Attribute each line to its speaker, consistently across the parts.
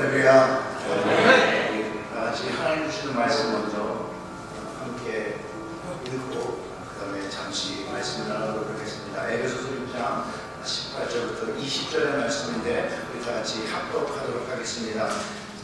Speaker 1: 할렐루야. 다 같이 하나님 주시는 말씀 먼저 함께 읽고 그 다음에 잠시 말씀을 나누도록 하겠습니다. 에베소서 6장 18절부터 20절의 말씀인데 우리 다 같이 합독하도록 하겠습니다.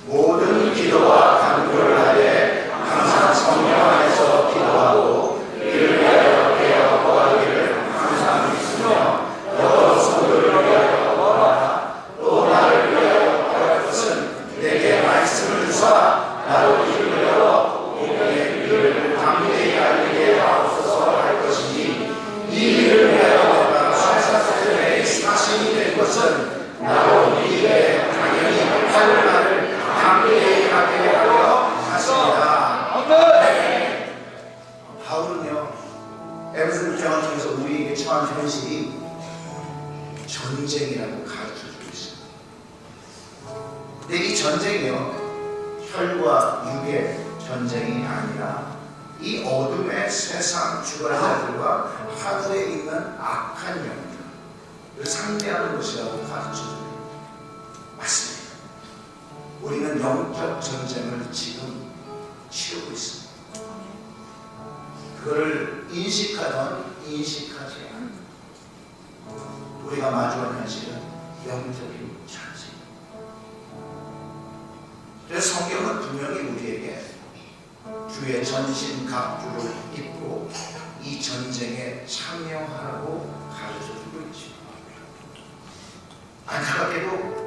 Speaker 1: 모든 기도와 간구를 하되 항상 성령 안에서 기도하고 이를 위하여 깨어 구하기를 항상 믿으며 여러 성도를 위하여 구하라 또 나를 위하여 구할 것은 내게 말씀을 주사 나로 입을 열어 공명의 일을 담대히 알리게 하옵소서 할 것이니 이 일을 위하여 살사스름의 사신이 될 것은 나로 이 일에 당연히 할 말을 담대히 하게 하려 하십니다. 바울은요 에베소 입장을 통해서 우리에게 처한 현실이 전쟁이라고 가르쳐 주고 있습니다. 근데 이 전쟁이요 혈과 육의 전쟁이 아니라 이 어둠의 세상 주관자들과 하늘에 있는 악한 영들을 상대하는 것이라고 가르쳐줘요. 맞습니다. 우리는 영적 전쟁을 지금 치르고 있습니다. 그거를 인식하던 인식하지 않는 우리가 마주하는 현실은 영적인 전쟁. 그래서 성경은 분명히 우리에게 주의 전신 갑주를 입고 이 전쟁에 참여하라고 가르쳐 주고 있죠. 안타깝게도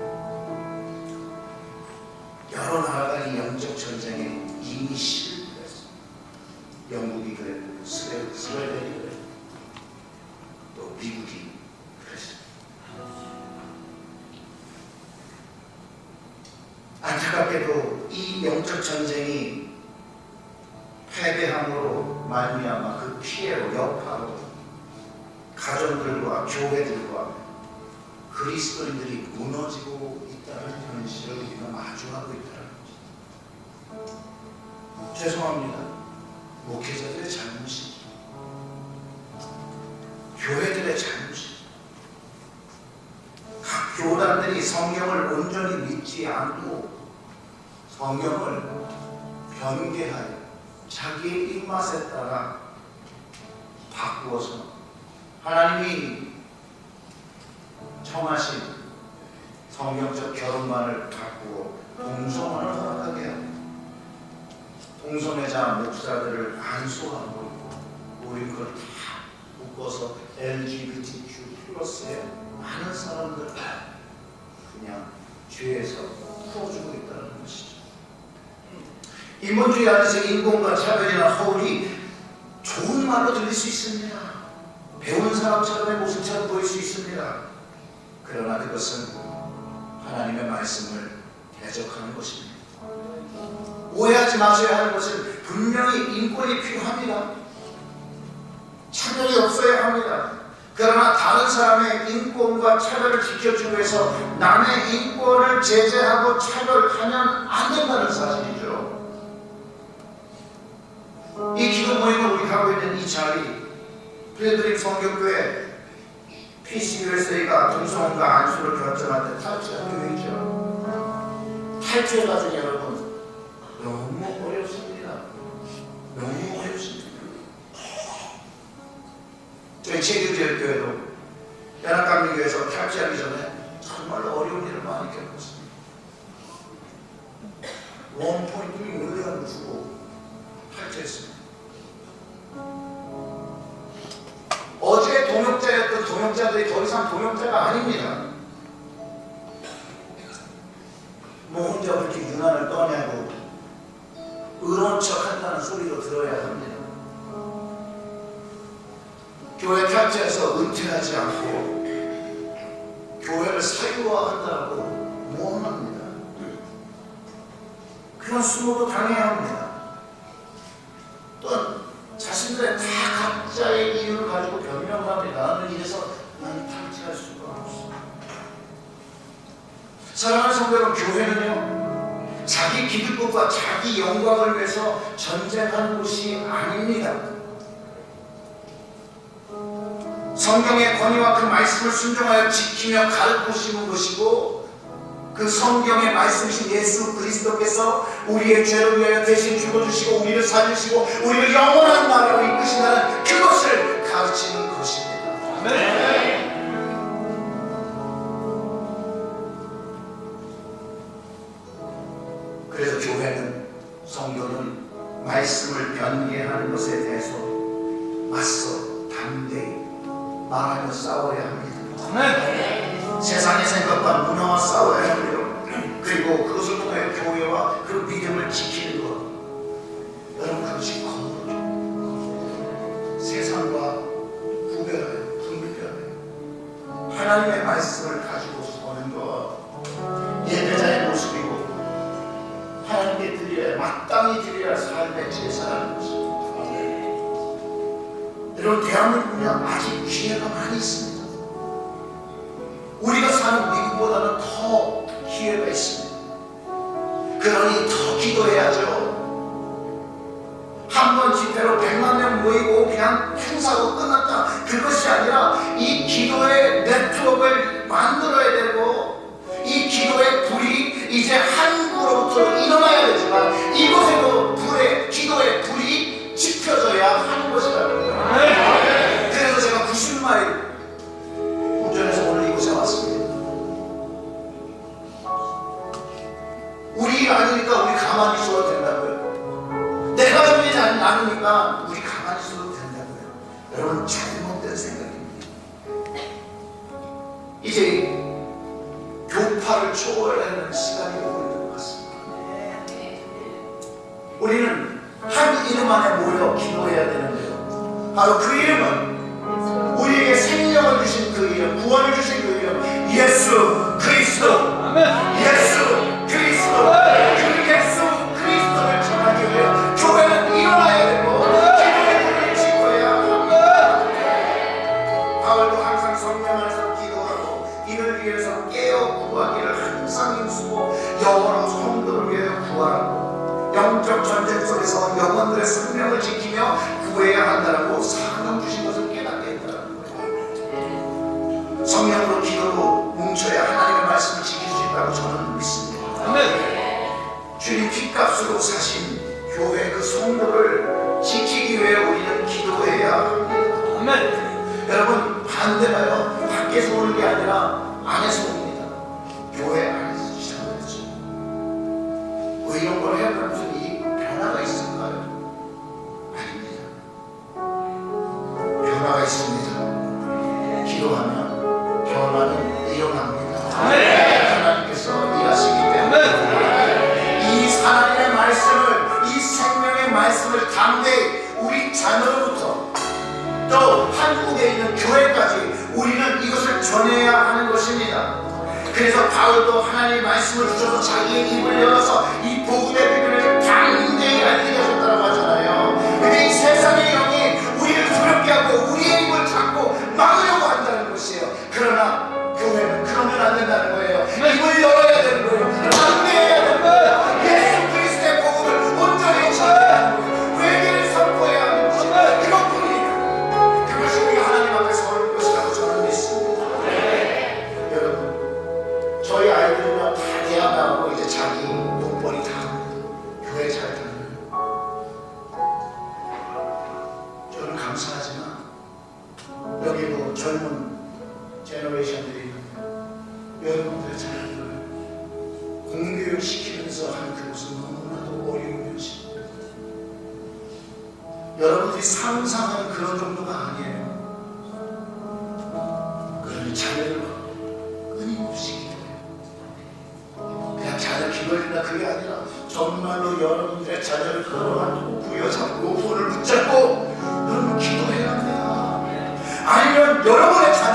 Speaker 1: 영적 전쟁이 패배함으로 말미암아 그 피해로 여파로 가정들과 교회들과 그리스도인들이 무너지고 있다는 현실을 우리가 마주하고 있다는 것입니다. 죄송합니다. 목회자들의 잘못이죠. 교회들의 잘못이죠. 각 교단들이 성경을 온전히 믿지 않고 성경을 변개하여 자기의 입맛에 따라 바꾸어서 하나님이 청하신 성경적 결혼만을 바꾸어 동성혼을 허락하게 하고 동성애자 목사들을 안수하고 있고 우리 그걸 다 묶어서 LGBTQ 플러스의 많은 사람들 그냥 죄에서 풀어주고 있다는 것이죠. 인본주의 안에서 인공과 차별이나 허울이 좋은 말로 들릴 수 있습니다. 배운 사람처럼의 모습처럼 보일 수 있습니다. 그러나 그것은 하나님의 말씀을 대적하는 것입니다. 오해하지 마셔야 하는 것은 분명히 인권이 필요합니다. 차별이 없어야 합니다. 그러나 다른 사람의 인권과 차별을 지켜주기 위해서 남의 인권을 제재하고 차별하면 안 된다는 사실이죠. 이 기도 모임을 우리 하고 있는 이 자리, 필드림 성교교회 PCUSA가 동성혼과 안수를 결정할 때 탈주한 교회이죠. 탈주해가지고 여러분 너무 어렵습니다. 너무 어렵습니다. 저희 체교제일교회도 연합감리교회에서 탈주하기 전에 정말로 어려운 일을 많이 겪었습니다. 원포인트 물려를 주고 탈주했습니다. 어제 동역자였던 동역자들이 더 이상 동역자가 아닙니다. 뭐 혼자 그렇게 유난을 떠냐고 의로운 척 한다는 소리도 들어야 합니다. 교회 탈퇴해서 은퇴하지 않고 교회를 사유화한다고 모험합니다. 그런 수모도 당해야 합니다. 또 자신들의 다 각자의 이유를 가지고 변명합니다. 나는 이래서 나는 탈퇴할 수가 없어. 사랑하는 성도 여러분, 교회는요, 자기 기득권과 자기 영광을 위해서 전쟁하는 곳이 아닙니다. 성경의 권위와 그 말씀을 순종하여 지키며 가르치시는 것이고 그 성경의 말씀이신 예수 그리스도께서 우리의 죄를 위하여 대신 죽어주시고 우리를 살리시고 우리를 영원한 나라로 이끄신다는 그것을 가르치는 것입니다. 그래서 교회는 성도는 말씀을 변개하는 것에 대해서 맞서 담대히 말하며 싸워야 합니다. 세상의 생각과 문화와 싸워야 합니다. 그리고 그것을 통해 교회와 그 믿음을 지키는 것. 여러분 그것이 거룩이죠. 세상과 구별하여 분별하여 하나님의 말씀을 가지고 서는 것. 예배자의 모습이고 하나님께 드려야 마땅히 드려야 할 삶의 제사라는 것입니다. 여러분 대한민국에 아직 기회가 많이 있습니다. 그러니 더 기도해야죠. 한 번 집회로 100만 명 모이고 그냥 행사고 끝났다. 그것이 아니라 이 기도의 네트워크를 만들어야 되고 이 기도의 불이 이제 한국으로부터 일어나야 되지만 이곳에도 불의 기도의 불이 지펴져야 하는 것이라는. 그래서 제가 90마일 여러분 잘못된 생각입니다. 이제 교파를 초월하는 시간이 오고 있는 것 같습니다. 우리는 한 이름 안에 모여 기도해야 되는데요. 바로 그 이름은 우리에게 생명을 주신 그 이름, 구원을 주신 그 이름, 예수 그리스도. 예수 영혼들의 생명을 지키며 구해야 한다라고 사명 주신 것을 깨닫게 했다는 거예요. 성령으로 기도로 뭉쳐야 하나님의 말씀을 지킬 수 있다고 저는 믿습니다. 주님 핏값으로 사신 교회 그 성도를 지키기 위해 우리는 기도해야 합니다. 여러분 반대가요. 밖에서 오는 게 아니라 안에서 옵니다. 교회 안에서 시작하죠. 뭐 이런 걸 해보면 무슨 이 변화가 있을 있습니다. 기도하면 변화는 일어납니다. 하나님께서 일하시기 때문에. 이 하나님의 말씀을 이 생명의 말씀을 담대히 우리 자녀로부터 또 한국에 있는 교회까지 우리는 이것을 전해야 하는 것입니다. 그래서 바울도 하나님의 말씀을 주셔서 자기의 입을 열어서 이 복음의 젊은 제너레이션들이 여러분들의 자녀들을 공교육 시키면서 하는 그것은 너무나도 어려운 현실입니다. 여러분들이 상상하는 그런 정도가 아니에요. 그러니 자녀를 끊임없이 기도해요. 그냥 자녀 기도해준다 그게 아니라 정말로 여러분들의 자녀를 끌어안고 부여잡고 손을 붙잡고 아니면 여러분의 자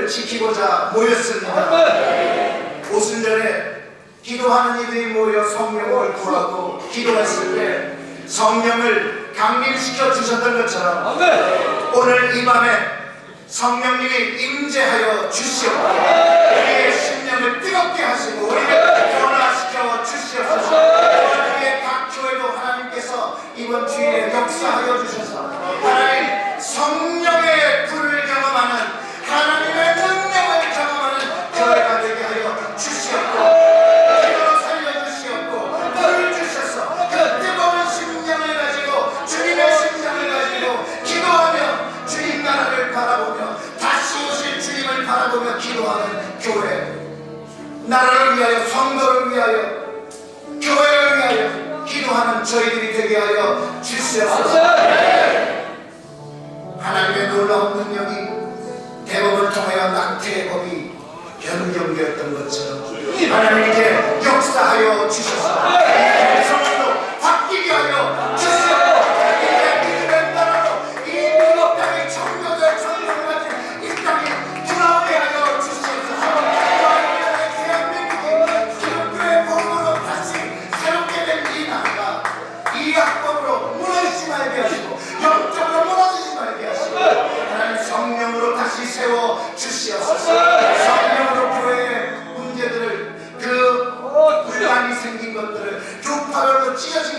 Speaker 1: 의무를 지키고자 모였습니다.
Speaker 2: 네.
Speaker 1: 오순절에 기도하는 이들이 모여 성령을 구하고 기도했을 때 성령을 강림시켜 주셨던 것처럼 오늘 이 밤에 성령님이 임재하여 주시옵소서. 우리의 심령을 뜨겁게 하시고 우리를 네. 변화시켜 주시옵소서. 네. 우리의 각 교회도 하나님께서 이번 주일에 역사하여 주시옵소서 하나님께 역사하여 주셨습니다.
Speaker 2: tinha de